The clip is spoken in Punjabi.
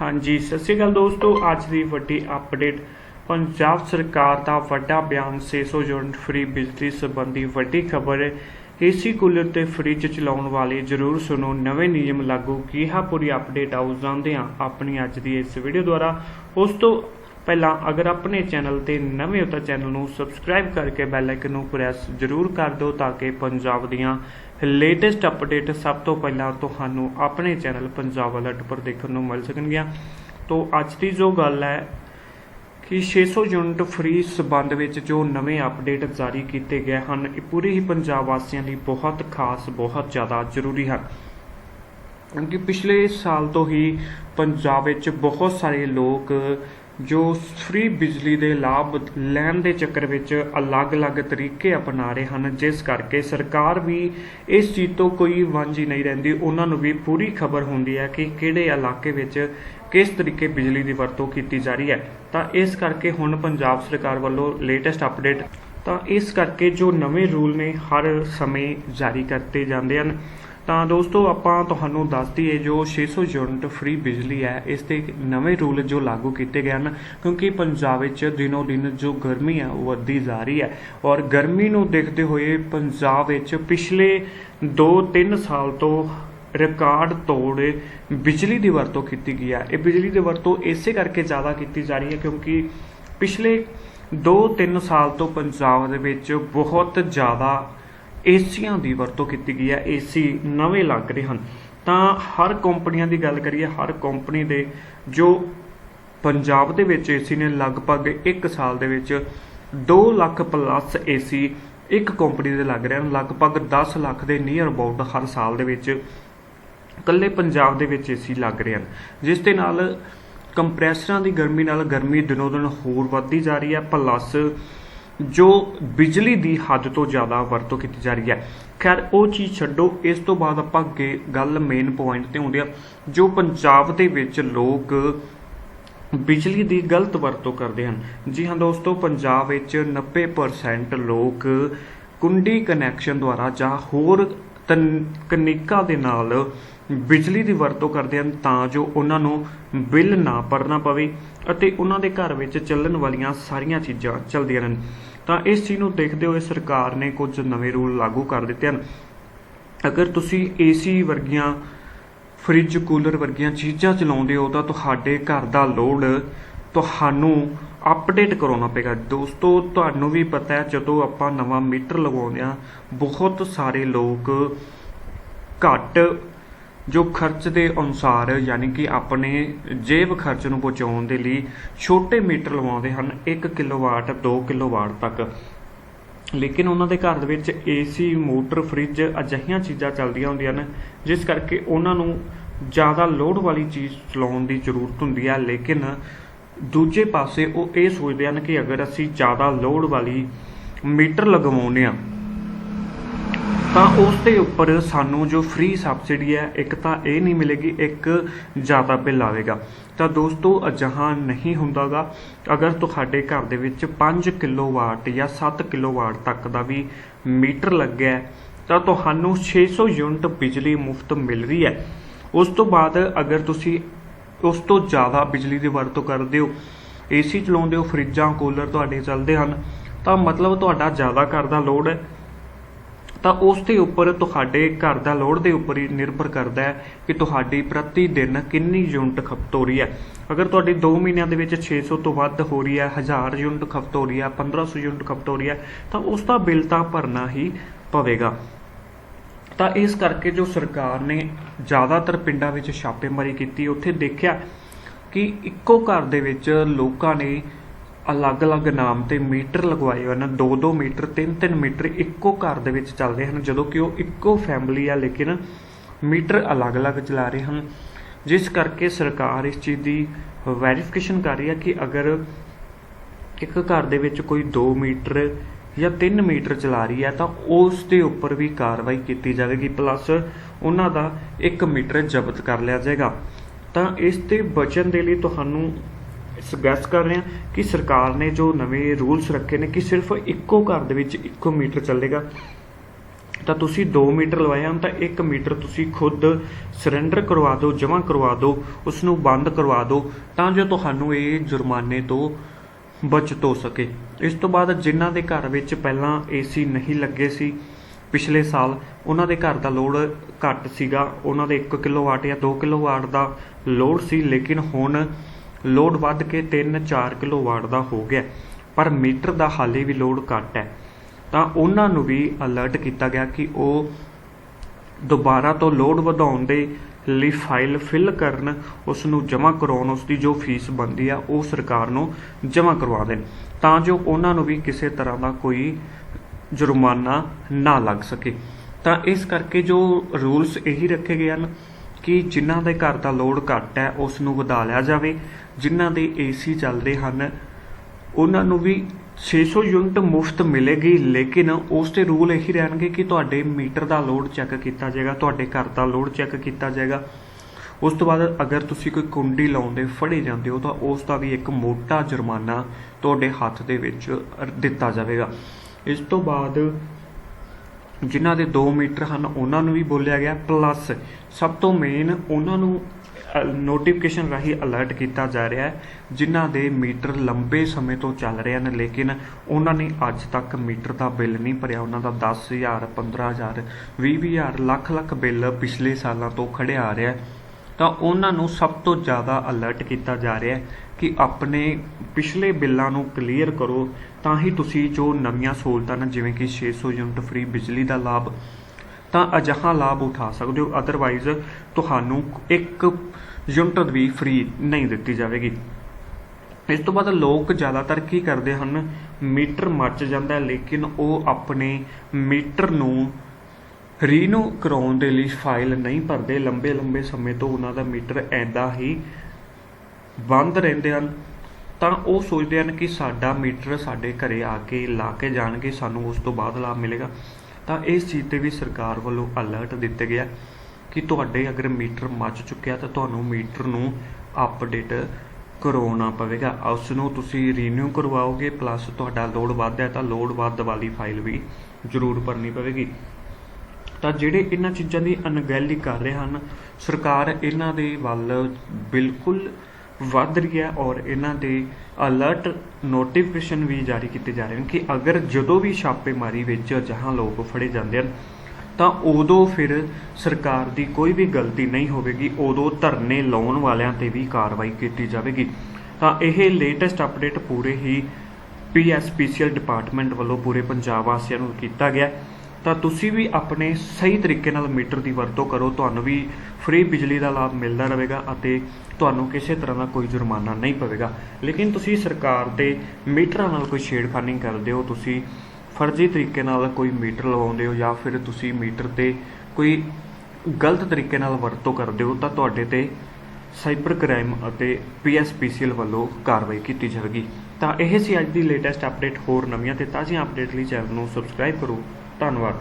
ਹਾਂਜੀ, ਸਤਿ ਸ਼੍ਰੀ ਅਕਾਲ ਦੋਸਤੋ, ਅੱਜ ਦੀ ਵੱਡੀ ਅਪਡੇਟ ਪੰਜਾਬ ਸਰਕਾਰ ਦਾ ਵੱਡਾ ਬਿਆਨ 600 ਯੂਨਿਟ ਫ੍ਰੀ ਬਿਜਲੀ ਸੰਬੰਧੀ ਵੱਡੀ ਖਬਰ ਹੈ। ਏਸੀ ਕੂਲਰ ਤੇ ਫ੍ਰਿਜ ਚਲਾਉਣ ਵਾਲੇ ਜਰੂਰ ਸੁਣੋ, ਨਵੇਂ ਨਿਯਮ ਲਾਗੂ ਕੀ ਪੂਰੀ ਅਪਡੇਟ ਆਓ ਜਾਣਦੇ ਹਾਂ ਆਪਣੀ ਅੱਜ ਦੀ ਇਸ ਵੀਡੀਓ ਦੁਆਰਾ। ਉਸ ਤੋਂ ਪਹਿਲਾਂ ਅਗਰ ਆਪਣੇ ਚੈਨਲ ਤੇ ਨਵੇਂ ਹੋ ਤਾਂ ਚੈਨਲ ਨੂੰ ਸਬਸਕ੍ਰਾਈਬ ਕਰਕੇ ਬੈਲ ਆਈਕਨ ਨੂੰ ਪ੍ਰੈਸ ਜਰੂਰ ਕਰ ਦਿਓ ਤਾਂ ਕਿ ਪੰਜਾਬ ਦੀਆਂ ਲੇਟੈਸਟ ਅਪਡੇਟ ਸਭ ਤੋਂ ਪਹਿਲਾਂ ਤੁਹਾਨੂੰ ਆਪਣੇ ਚੈਨਲ ਪੰਜਾਬ ਅਲਰਟ ਪਰ ਦੇਖਣ ਨੂੰ ਮਿਲ ਸਕਣਗੀਆਂ। ਤੋਂ ਅੱਜ ਦੀ ਜੋ ਗੱਲ ਹੈ ਕਿ 600 ਯੂਨਿਟ ਫ੍ਰੀ ਸਬੰਧ ਵਿੱਚ ਜੋ ਨਵੇਂ ਅਪਡੇਟ ਜਾਰੀ ਕੀਤੇ ਗਏ ਹਨ, ਇਹ ਪੂਰੇ ਹੀ ਪੰਜਾਬ ਵਾਸੀਆਂ ਲਈ ਬਹੁਤ ਖਾਸ, ਬਹੁਤ ਜ਼ਿਆਦਾ ਜ਼ਰੂਰੀ ਹਨ। ਕਿਉਂਕਿ ਪਿਛਲੇ ਸਾਲ ਤੋਂ ਹੀ ਪੰਜਾਬ ਵਿੱਚ ਬਹੁਤ ਸਾਰੇ ਲੋਕ ਜੋ ਫ੍ਰੀ ਬਿਜਲੀ ਦੇ ਲਾਭ ਲੈਣ ਦੇ ਚੱਕਰ ਵਿੱਚ ਅਲੱਗ-ਅਲੱਗ ਤਰੀਕੇ ਅਪਣਾ ਰਹੇ ਹਨ, ਜਿਸ ਕਰਕੇ ਸਰਕਾਰ ਵੀ ਇਸ ਚੀਜ਼ ਤੋਂ ਕੋਈ ਵਾਂਝੀ ਨਹੀਂ ਰਹਿੰਦੀ। ਉਹਨਾਂ ਨੂੰ ਵੀ ਪੂਰੀ ਖਬਰ ਹੁੰਦੀ ਹੈ ਕਿ ਕਿਹੜੇ ਇਲਾਕੇ ਵਿੱਚ ਕਿਸ ਤਰੀਕੇ ਬਿਜਲੀ ਦੀ ਵਰਤੋਂ ਕੀਤੀ ਜਾ ਰਹੀ ਹੈ। ਤਾਂ ਇਸ ਕਰਕੇ ਹੁਣ ਪੰਜਾਬ ਸਰਕਾਰ ਵੱਲੋਂ ਲੇਟੈਸਟ ਅਪਡੇਟ। ਤਾਂ ਇਸ ਕਰਕੇ ਜੋ ਨਵੇਂ ਰੂਲ ਨੇ ਹਰ ਸਮੇਂ ਜਾਰੀ ਕਰਤੇ ਜਾਂਦੇ ਹਨ। ਤਾਂ ਦੋਸਤੋ, ਆਪਾਂ ਤੁਹਾਨੂੰ ਦੱਸ ਦਈਏ, ਜੋ 600 ਯੂਨਿਟ ਫ੍ਰੀ ਬਿਜਲੀ ਹੈ, ਇਸ ਤੇ ਨਵੇਂ ਰੂਲ ਜੋ ਲਾਗੂ ਕੀਤੇ ਗਏ ਹਨ, ਕਿਉਂਕਿ ਪੰਜਾਬ ਵਿੱਚ ਦਿਨੋ ਦਿਨ ਜੋ ਗਰਮੀ ਹੈ, ਉਹ ਵੱਧਦੀ ਜਾ ਰਹੀ ਹੈ। ਔਰ ਗਰਮੀ ਨੂੰ ਦੇਖਦੇ ਹੋਏ ਪੰਜਾਬ ਵਿੱਚ ਪਿਛਲੇ 2-3 ਸਾਲ ਤੋਂ ਰਿਕਾਰਡ ਤੋੜ ਬਿਜਲੀ ਦੀ ਵਰਤੋਂ ਕੀਤੀ ਗਈ ਹੈ। ਇਹ ਬਿਜਲੀ ਦੀ ਵਰਤੋਂ ਇਸੇ ਕਰਕੇ ਜ਼ਿਆਦਾ ਕੀਤੀ ਜਾ ਰਹੀ ਹੈ, ਕਿਉਂਕਿ ਪਿਛਲੇ 2-3 ਸਾਲ ਤੋਂ ਪੰਜਾਬ ਦੇ ਵਿੱਚ ਬਹੁਤ ਜ਼ਿਆਦਾ ਏਸੀਆਂ ਦੀ ਵਰਤੋਂ ਕੀਤੀ ਗਈ ਹੈ, ਏਸੀ ਨਵੇਂ ਲੱਗ ਰਹੇ ਹਨ। ਤਾਂ ਹਰ ਕੰਪਨੀਆਂ ਦੀ ਗੱਲ ਕਰੀਏ, ਹਰ ਕੰਪਨੀ ਦੇ ਜੋ ਪੰਜਾਬ ਦੇ ਵਿੱਚ ਏਸੀ ਨੇ ਲਗਭਗ 1 ਸਾਲ ਦੇ ਵਿੱਚ 2 ਲੱਖ ਪਲੱਸ ਏਸੀ ਇੱਕ ਕੰਪਨੀ ਦੇ ਲੱਗ ਰਹੇ ਹਨ। ਲਗਭਗ 10 ਲੱਖ ਦੇ ਨੀਅਰ ਅਬਾਊਟ ਹਰ ਸਾਲ ਦੇ ਵਿੱਚ ਇਕੱਲੇ ਪੰਜਾਬ ਦੇ ਵਿੱਚ ਏਸੀ ਲੱਗ ਰਹੇ ਹਨ। ਜਿਸ ਦੇ ਨਾਲ ਕੰਪਰੈਸਰਾਂ ਦੀ ਗਰਮੀ ਨਾਲ ਗਰਮੀ ਦਿਨੋ ਦਿਨ ਹੋਰ ਵੱਧਦੀ ਜਾ ਰਹੀ ਹੈ ਪਲੱਸ ਜੋ ਬਿਜਲੀ ਦੀ ਹੱਦ ਤੋਂ ਜ਼ਿਆਦਾ ਵਰਤੋਂ ਕੀਤੀ ਜਾ ਰਹੀ ਹੈ। ਖੈਰ, ਉਹ ਚੀਜ਼ ਛੱਡੋ, ਇਸ ਤੋਂ ਬਾਅਦ ਆਪਾਂ ਅੱਗੇ ਗੱਲ ਮੇਨ ਪੁਆਇੰਟ ਤੇ ਆਉਂਦੇ ਆ ਜੋ ਪੰਜਾਬ ਦੇ ਵਿੱਚ ਲੋਕ ਬਿਜਲੀ ਦੀ ਗਲਤ ਵਰਤੋਂ ਕਰਦੇ ਹਨ। ਜੀ ਹਾਂ ਦੋਸਤੋ, ਪੰਜਾਬ ਵਿੱਚ 90% ਲੋਕ ਕੁੰਡੀ ਕਨੈਕਸ਼ਨ ਦੁਆਰਾ ਜਾਂ ਹੋਰ ਤਕਨੀਕਾਂ ਦੇ ਨਾਲ ਬਿਜਲੀ ਦੀ ਵਰਤੋਂ ਕਰਦੇ ਹਨ ਤਾਂ ਜੋ ਉਹਨਾਂ ਨੂੰ ਬਿੱਲ ਨਾ ਭਰਨਾ ਪਵੇ। ਅਤੇ ਉਹਨਾਂ ਦੇ ਘਰ ਵਿੱਚ ਚੱਲਣ ਵਾਲੀਆਂ ਸਾਰੀਆਂ ਚੀਜ਼ਾਂ ਚੱਲਦੀਆਂ ਰਹਿਣ। ਤਾਂ ਇਸ ਚੀਜ਼ ਨੂੰ ਦੇਖਦੇ ਹੋਏ ਸਰਕਾਰ ਨੇ ਕੁਝ ਨਵੇਂ ਰੂਲ ਲਾਗੂ ਕਰ ਦਿੱਤੇ ਹਨ। ਅਗਰ ਤੁਸੀਂ ਏਸੀ ਵਰਗੀਆਂ ਫ੍ਰਿਜ, ਕੂਲਰ ਵਰਗੀਆਂ ਚੀਜ਼ਾਂ ਚਲਾਉਂਦੇ ਹੋ ਤਾਂ ਤੁਹਾਡੇ ਘਰ ਦਾ ਲੋਡ ਤੁਹਾਨੂੰ ਅਪਡੇਟ ਕਰਾਉਣਾ ਪਏਗਾ। ਦੋਸਤੋ, ਤੁਹਾਨੂੰ ਵੀ ਪਤਾ ਹੈ, ਜਦੋਂ ਆਪਾਂ ਨਵਾਂ ਮੀਟਰ ਲਗਾਉਂਦੇ ਆ ਬਹੁਤ ਸਾਰੇ ਲੋਕ ਘੱਟ ਜੋ ਖਰਚ ਦੇ ਅਨੁਸਾਰ ਯਾਨੀ ਕਿ ਆਪਣੇ ਜੇਬ ਖਰਚ ਨੂੰ ਬਚਾਉਣ ਦੇ ਲਈ ਛੋਟੇ ਮੀਟਰ ਲਵਾਉਂਦੇ ਹਨ 1 ਕਿਲੋਵਾਟ 2 ਕਿਲੋਵਾਟ ਤੱਕ। ਲੇਕਿਨ ਉਹਨਾਂ ਦੇ ਘਰ ਦੇ ਵਿੱਚ ਏਸੀ, ਮੋਟਰ, ਫ੍ਰਿਜ ਅਜਿਹੀਆਂ ਚੀਜ਼ਾਂ ਚੱਲਦੀਆਂ ਹੁੰਦੀਆਂ ਨੇ ਜਿਸ ਕਰਕੇ ਉਹਨਾਂ ਨੂੰ ਜ਼ਿਆਦਾ ਲੋਡ ਵਾਲੀ ਚੀਜ਼ ਚਲਾਉਣ ਦੀ ਜ਼ਰੂਰਤ ਹੁੰਦੀ ਹੈ। ਲੇਕਿਨ ਦੂਜੇ ਪਾਸੇ ਉਹ ਇਹ ਸੋਚਦੇ ਹਨ ਕਿ ਅਗਰ ਅਸੀਂ ਜ਼ਿਆਦਾ ਲੋਡ ਵਾਲੀ ਮੀਟਰ ਲਗਵਾਉਂਦੇ ਆ ਤਾਂ ਉਸ ਦੇ ਉੱਪਰ ਸਾਨੂੰ ਜੋ ਫ੍ਰੀ ਸਬਸਿਡੀ ਹੈ, ਇੱਕ ਤਾਂ ਇਹ ਨਹੀਂ ਮਿਲੇਗੀ, ਇੱਕ ਜ਼ਿਆਦਾ ਬਿੱਲ ਆਵੇਗਾ। ਤਾਂ ਦੋਸਤੋ, ਅਜਿਹਾ ਨਹੀਂ ਹੁੰਦਾਗਾ। ਅਗਰ ਤੁਹਾਡੇ ਘਰ ਦੇ ਵਿੱਚ 5 ਕਿਲੋਵਾਟ ਜਾਂ 7 ਕਿਲੋਵਾਟ ਤੱਕ ਦਾ ਵੀ ਮੀਟਰ ਲੱਗਿਆ ਤਾਂ ਤੁਹਾਨੂੰ 600 ਯੂਨਿਟ ਬਿਜਲੀ ਮੁਫਤ ਮਿਲ ਰਹੀ ਹੈ। ਉਸ ਤੋਂ ਬਾਅਦ ਅਗਰ ਤੁਸੀਂ ਉਸ ਤੋਂ ਜ਼ਿਆਦਾ ਬਿਜਲੀ ਦੀ ਵਰਤੋਂ ਕਰਦੇ ਹੋ ਏਸੀ ਚਲਾਉਂਦੇ ਹੋ, ਫਰਿੱਜਾਂ, ਕੂਲਰ ਤੁਹਾਡੇ ਚੱਲਦੇ ਹਨ, ਤਾਂ ਮਤਲਬ ਤੁਹਾਡਾ ਜ਼ਿਆਦਾ ਘਰ ਦਾ ਲੋਡ ਹੈ। ਤਾਂ ਉਸ ਦੇ ਉੱਪਰ ਤੁਹਾਡੇ ਘਰ ਦਾ ਲੋਡ ਦੇ ਉੱਪਰ ਹੀ ਨਿਰਭਰ ਕਰਦਾ ਹੈ ਕਿ ਤੁਹਾਡੀ ਪ੍ਰਤੀ ਦਿਨ ਕਿੰਨੀ ਯੂਨਿਟ ਖਪਤ ਹੋ ਰਹੀ ਹੈ। ਅਗਰ ਤੁਹਾਡੀ 2 ਮਹੀਨਿਆਂ ਦੇ ਵਿੱਚ 600 ਤੋਂ ਵੱਧ ਹੋ ਰਹੀ ਹੈ 1000 ਯੂਨਿਟ ਖਪਤ ਹੋ ਰਹੀ ਹੈ 1500 ਯੂਨਿਟ ਖਪਤ ਹੋ ਰਹੀ ਹੈ, ਤਾਂ ਉਸ ਦਾ ਬਿੱਲ ਤਾਂ ਭਰਨਾ ਹੀ ਪਵੇਗਾ। ਤਾਂ ਇਸ ਕਰਕੇ ਜੋ ਸਰਕਾਰ ਨੇ ਜ਼ਿਆਦਾਤਰ ਪਿੰਡਾਂ ਵਿੱਚ ਛਾਪੇਮਾਰੀ ਕੀਤੀ, ਉੱਥੇ ਦੇਖਿਆ ਕਿ ਇੱਕੋ ਘਰ ਦੇ ਵਿੱਚ ਲੋਕਾਂ ਨੇ ਅਲੱਗ-ਅਲੱਗ ਨਾਮ ਤੇ ਮੀਟਰ ਲਗਵਾਏ ਹਨ। 2-2 ਮੀਟਰ 3-3 ਮੀਟਰ ਇੱਕੋ ਘਰ ਦੇ ਵਿੱਚ ਚੱਲਦੇ ਹਨ, ਜਦੋਂ ਕਿ ਉਹ ਇੱਕੋ ਫੈਮਿਲੀ ਆ, ਲੇਕਿਨ ਮੀਟਰ ਅਲੱਗ-ਅਲੱਗ ਚਲਾ ਰਹੇ ਹਨ। ਜਿਸ ਕਰਕੇ ਸਰਕਾਰ ਇਸ ਚੀਜ਼ ਦੀ ਵੈਰੀਫਿਕੇਸ਼ਨ ਕਰ ਰਹੀ ਹੈ ਕਿ ਅਗਰ ਇੱਕ ਘਰ ਦੇ ਵਿੱਚ ਕੋਈ 2 ਮੀਟਰ ਜਾਂ 3 ਮੀਟਰ ਚਲਾ ਰਹੀ ਹੈ, ਤਾਂ ਉਸ ਦੇ ਉੱਪਰ ਵੀ ਕਾਰਵਾਈ ਕੀਤੀ ਜਾਵੇਗੀ। ਪਲੱਸ ਉਹਨਾਂ ਦਾ 1 ਮੀਟਰ ਜ਼ਬਤ ਕਰ ਲਿਆ ਜਾਏਗਾ। ਤਾਂ ਇਸ ਤੇ ਬਚਣ ਦੇ ਲਈ ਤੁਹਾਨੂੰ ਸੁਗੈਸਟ ਕਰ ਰਹੇ ਹਾਂ ਕਿ ਸਰਕਾਰ ਨੇ ਜੋ ਨਵੇਂ ਰੂਲਸ ਰੱਖੇ ਨੇ ਕਿ ਸਿਰਫ ਇੱਕੋ ਘਰ ਦੇ ਵਿੱਚ ਇੱਕੋ ਮੀਟਰ ਚੱਲੇਗਾ। ਤਾਂ ਤੁਸੀਂ 2 ਮੀਟਰ ਲਵਾਏ ਹਨ, ਤਾਂ 1 ਮੀਟਰ ਤੁਸੀਂ ਖੁਦ ਸਰੈਂਡਰ ਕਰਵਾ ਦਿਓ, ਜਮ੍ਹਾਂ ਕਰਵਾ ਦਿਓ ਉਸ ਨੂੰ ਬੰਦ ਕਰਵਾ ਦਿਓ, ਤਾਂ ਜੋ ਤੁਹਾਨੂੰ ਇਹ ਜੁਰਮਾਨੇ ਤੋਂ ਬਚਤ ਹੋ ਸਕੇ। ਇਸ ਤੋਂ ਬਾਅਦ ਜਿਨ੍ਹਾਂ ਦੇ ਘਰ ਵਿੱਚ ਪਹਿਲਾਂ ਏਸੀ ਨਹੀਂ ਲੱਗੇ ਸੀ ਪਿਛਲੇ ਸਾਲ, ਉਹਨਾਂ ਦੇ ਘਰ ਦਾ ਲੋਡ ਘੱਟ ਸੀਗਾ। ਉਹਨਾਂ ਦੇ 1 ਕਿਲੋਵਾਟ ਜਾਂ 2 ਕਿਲੋਵਾਟ ਦਾ ਲੋਡ ਸੀ, ਲੇਕਿਨ ਹੁਣ ਲੋਡ ਵੱਧ ਕੇ 3-4 ਕਿਲੋਵਾਟ ਦਾ ਹੋ ਗਿਆ, ਪਰ ਮੀਟਰ ਦਾ ਹਾਲੇ ਵੀ ਲੋਡ ਘੱਟ ਹੈ। ਤਾਂ ਉਹਨਾਂ ਨੂੰ ਵੀ ਅਲਰਟ ਕੀਤਾ ਗਿਆ ਕਿ ਉਹ ਦੁਬਾਰਾ ਤੋਂ ਲੋਡ ਵਧਾਉਣ ਦੇ ਲਈ ਫਾਈਲ ਫਿਲ ਕਰਨ, ਉਸ ਨੂੰ ਜਮ੍ਹਾਂ ਕਰਾਉਣ, ਉਸ ਦੀ ਜੋ ਫੀਸ ਬਣਦੀ ਆ, ਉਹ ਸਰਕਾਰ ਨੂੰ ਜਮ੍ਹਾਂ ਕਰਵਾ ਦੇਣ। ਤਾਂ ਜੋ ਉਹਨਾਂ ਨੂੰ ਵੀ ਕਿਸੇ ਤਰ੍ਹਾਂ ਦਾ ਕੋਈ ਜੁਰਮਾਨਾ ਨਾ ਲੱਗ ਸਕੇ। ਤਾਂ ਇਸ ਕਰਕੇ ਜੋ ਰੂਲਸ ਇਹੀ ਰੱਖੇ ਗਏ ਹਨ ਕਿ ਜਿਨ੍ਹਾਂ ਦੇ ਘਰ ਦਾ ਲੋਡ ਘੱਟ ਹੈ, ਉਸ ਨੂੰ ਵਧਾ ਲਿਆ ਜਾਵੇ। ਜਿਨ੍ਹਾਂ ਦੇ ਏਸੀ ਚੱਲਦੇ ਹਨ, ਉਹਨਾਂ ਨੂੰ ਵੀ 600 ਯੂਨਿਟ ਮੁਫਤ ਮਿਲੇਗੀ, ਲੇਕਿਨ ਉਸ ਤੇ ਰੂਲ ਇਹੀ ਰਹਿਣਗੇ ਕਿ ਤੁਹਾਡੇ ਮੀਟਰ ਦਾ ਲੋਡ ਚੈੱਕ ਕੀਤਾ ਜਾਏਗਾ, ਤੁਹਾਡੇ ਘਰ ਦਾ ਲੋਡ ਚੈੱਕ ਕੀਤਾ ਜਾਏਗਾ। ਉਸ ਤੋਂ ਬਾਅਦ ਅਗਰ ਤੁਸੀਂ ਕੋਈ ਕੁੰਡੀ ਲਾਉਂਦੇ, ਫੜੇ ਜਾਂਦੇ ਹੋ, ਤਾਂ ਉਸ ਦਾ ਵੀ ਇੱਕ ਮੋਟਾ ਜੁਰਮਾਨਾ ਤੁਹਾਡੇ ਹੱਥ ਦੇ ਵਿੱਚ ਦਿੱਤਾ ਜਾਵੇਗਾ। ਇਸ ਤੋਂ ਬਾਅਦ ਜਿਨ੍ਹਾਂ ਦੇ 2 ਮੀਟਰ ਹਨ, ਉਹਨਾਂ ਨੂੰ ਵੀ ਬੋਲਿਆ ਗਿਆ। ਪਲੱਸ ਸਭ ਤੋਂ ਮੇਨ ਉਹਨਾਂ ਨੂੰ ਨੋਟੀਫਿਕੇਸ਼ਨ ਰਾਹੀਂ ਅਲਰਟ ਕੀਤਾ ਜਾ ਰਿਹਾ ਹੈ, ਜਿਨ੍ਹਾਂ ਦੇ ਮੀਟਰ ਲੰਬੇ ਸਮੇਂ ਤੋਂ ਚੱਲ ਰਹੇ ਹਨ, ਲੇਕਿਨ ਉਹਨਾਂ ਨੇ ਅੱਜ ਤੱਕ ਮੀਟਰ ਦਾ ਬਿੱਲ ਨਹੀਂ ਭਰਿਆ। ਉਹਨਾਂ ਦਾ 10000 15000 20000 ਲੱਖ ਲੱਖ ਬਿੱਲ ਪਿਛਲੇ ਸਾਲਾਂ ਤੋਂ ਖੜਿਆ ਆ ਰਿਹਾ ਤਾਂ ਉਹਨਾਂ ਨੂੰ ਸਭ ਤੋਂ ਜ਼ਿਆਦਾ ਅਲਰਟ ਕੀਤਾ ਜਾ ਰਿਹਾ ਹੈ ਕਿ ਆਪਣੇ ਪਿਛਲੇ ਬਿੱਲਾਂ ਨੂੰ ਕਲੀਅਰ ਕਰੋ, ਤਾਂ ਹੀ ਤੁਸੀਂ ਜੋ ਨਵੀਆਂ ਸਹੂਲਤਾਂ ਨੇ, ਜਿਵੇਂ ਕਿ 600 ਯੂਨਿਟ ਫ੍ਰੀ ਬਿਜਲੀ ਦਾ ਲਾਭ, ਤਾਂ ਅਜਿਹਾ ਲਾਭ ਉਠਾ ਸਕਦੇ ਹੋ। ਅਦਰਵਾਈਜ਼ ਤੁਹਾਨੂੰ ਇੱਕ ਯੂਨਿਟ ਵੀ ਫ੍ਰੀ ਨਹੀਂ ਦਿੱਤੀ ਜਾਵੇਗੀ। ਇਸ ਤੋਂ ਬਾਅਦ ਲੋਕ ਜ਼ਿਆਦਾਤਰ ਕੀ ਕਰਦੇ ਹਨ? ਮੀਟਰ ਮੱਚ ਜਾਂਦਾ ਲੇਕਿਨ ਉਹ ਆਪਣੇ ਮੀਟਰ ਨੂੰ ਰੀਨੂ ਕਰਾਉਣ ਦੇ ਲਈ ਫਾਈਲ ਨਹੀਂ ਭਰਦੇ। ਲੰਬੇ ਲੰਬੇ ਸਮੇਂ ਤੋਂ ਉਹਨਾਂ ਦਾ ਮੀਟਰ ਐਦਾਂ ਹੀ ਬੰਦ ਰਹਿੰਦੇ ਹਨ, ਤਾਂ ਉਹ ਸੋਚਦੇ ਹਨ ਕਿ ਸਾਡਾ ਮੀਟਰ ਸਾਡੇ ਘਰੇ ਆ ਕੇ ਲਾ ਕੇ ਜਾਣਗੇ, ਸਾਨੂੰ ਉਸ ਤੋਂ ਬਾਅਦ ਲਾਭ ਮਿਲੇਗਾ। ਤਾਂ ਇਸ ਚੀਜ਼ ਤੇ ਵੀ ਸਰਕਾਰ ਵੱਲੋਂ ਅਲਰਟ ਦਿੱਤੇ ਗਿਆ ਕਿ ਤੁਹਾਡੇ ਅਗਰ ਮੀਟਰ ਮੱਚ ਚੁੱਕਿਆ ਤਾਂ ਤੁਹਾਨੂੰ ਮੀਟਰ ਨੂੰ ਅਪਡੇਟ ਕਰਵਾਉਣਾ ਪਵੇਗਾ। ਉਸ ਨੂੰ ਤੁਸੀਂ ਰੀਨਿਊ ਕਰਵਾਓਗੇ ਪਲੱਸ ਤੁਹਾਡਾ ਲੋਡ ਵੱਧ ਹੈ ਤਾਂ ਲੋਡ ਵੱਧ ਵਾਲੀ ਫਾਈਲ ਵੀ ਜ਼ਰੂਰ ਭਰਨੀ ਪਵੇਗੀ। ਤਾਂ ਜਿਹੜੇ ਇਹਨਾਂ ਚੀਜ਼ਾਂ ਦੀ ਅਣਗਹਿਲੀ ਕਰ ਰਹੇ ਹਨ, ਸਰਕਾਰ ਇਹਨਾਂ ਦੇ ਵੱਲ ਬਿਲਕੁਲ ਵੱਧ ਰਹੀ ਹੈ ਔਰ ਇਹਨਾਂ ਦੇ ਅਲਰਟ ਨੋਟੀਫਿਕੇਸ਼ਨ ਵੀ ਜਾਰੀ ਕੀਤੇ ਜਾ ਰਹੇ ਹਨ ਕਿ ਅਗਰ ਜਦੋਂ ਵੀ ਛਾਪੇਮਾਰੀ ਵਿੱਚ ਜਹਾਂ ਲੋਕ ਫੜੇ ਜਾਂਦੇ ਹਨ, ਤਾਂ ਉਦੋਂ ਫਿਰ ਸਰਕਾਰ ਦੀ ਕੋਈ ਵੀ ਗਲਤੀ ਨਹੀਂ ਹੋਵੇਗੀ, ਉਦੋਂ ਧਰਨੇ ਲਾਉਣ ਵਾਲਿਆਂ ਤੇ ਵੀ ਕਾਰਵਾਈ ਕੀਤੀ ਜਾਵੇਗੀ। ਤਾਂ ਇਹ ਲੇਟੈਸਟ ਅਪਡੇਟ ਪੂਰੇ ਹੀ ਪੀਐਸਪੀਸੀਐਲ ਡਿਪਾਰਟਮੈਂਟ ਵੱਲੋਂ ਪੂਰੇ ਪੰਜਾਬ ਵਾਸੀਆਂ ਨੂੰ ਕੀਤਾ ਗਿਆ। ਤਾਂ ਤੁਸੀਂ ਵੀ ਆਪਣੇ ਸਹੀ ਤਰੀਕੇ ਨਾਲ ਮੀਟਰ ਦੀ ਵਰਤੋਂ ਕਰੋ, ਤੁਹਾਨੂੰ ਵੀ ਫ੍ਰੀ ਬਿਜਲੀ ਦਾ ਲਾਭ ਮਿਲਦਾ ਰਹੇਗਾ ਅਤੇ ਤੁਹਾਨੂੰ ਕਿਸੇ ਤਰ੍ਹਾਂ ਦਾ ਕੋਈ ਜੁਰਮਾਨਾ ਨਹੀਂ ਪਵੇਗਾ। ਲੇਕਿਨ ਤੁਸੀਂ ਸਰਕਾਰ ਦੇ ਮੀਟਰਾਂ ਨਾਲ ਕੋਈ ਛੇੜਖਾਨੀ ਕਰਦੇ ਹੋ, ਤੁਸੀਂ ਫਰਜ਼ੀ ਤਰੀਕੇ ਨਾਲ ਕੋਈ ਮੀਟਰ ਲਵਾਉਂਦੇ ਹੋ ਜਾਂ ਫਿਰ ਤੁਸੀਂ ਮੀਟਰ ਤੇ ਕੋਈ ਗਲਤ ਤਰੀਕੇ ਨਾਲ ਵਰਤੋਂ ਕਰਦੇ ਹੋ, ਤਾਂ ਤੁਹਾਡੇ ਤੇ ਸਾਈਬਰ ਕ੍ਰਾਈਮ ਅਤੇ ਪੀਐਸਪੀਸੀਐਲ ਵੱਲੋਂ ਕਾਰਵਾਈ ਕੀਤੀ ਜਾਵੇਗੀ। ਤਾਂ ਇਹ ਸੀ ਅੱਜ ਦੀ ਲੇਟੈਸਟ ਅਪਡੇਟ ਹੋਰ ਨਵੀਆਂ ਤੇ ਤਾਜ਼ੀਆਂ ਅਪਡੇਟ ਲਈ ਚੈਨਲ ਨੂੰ ਸਬਸਕ੍ਰਾਈਬ ਕਰੋ। ਧੰਨਵਾਦ।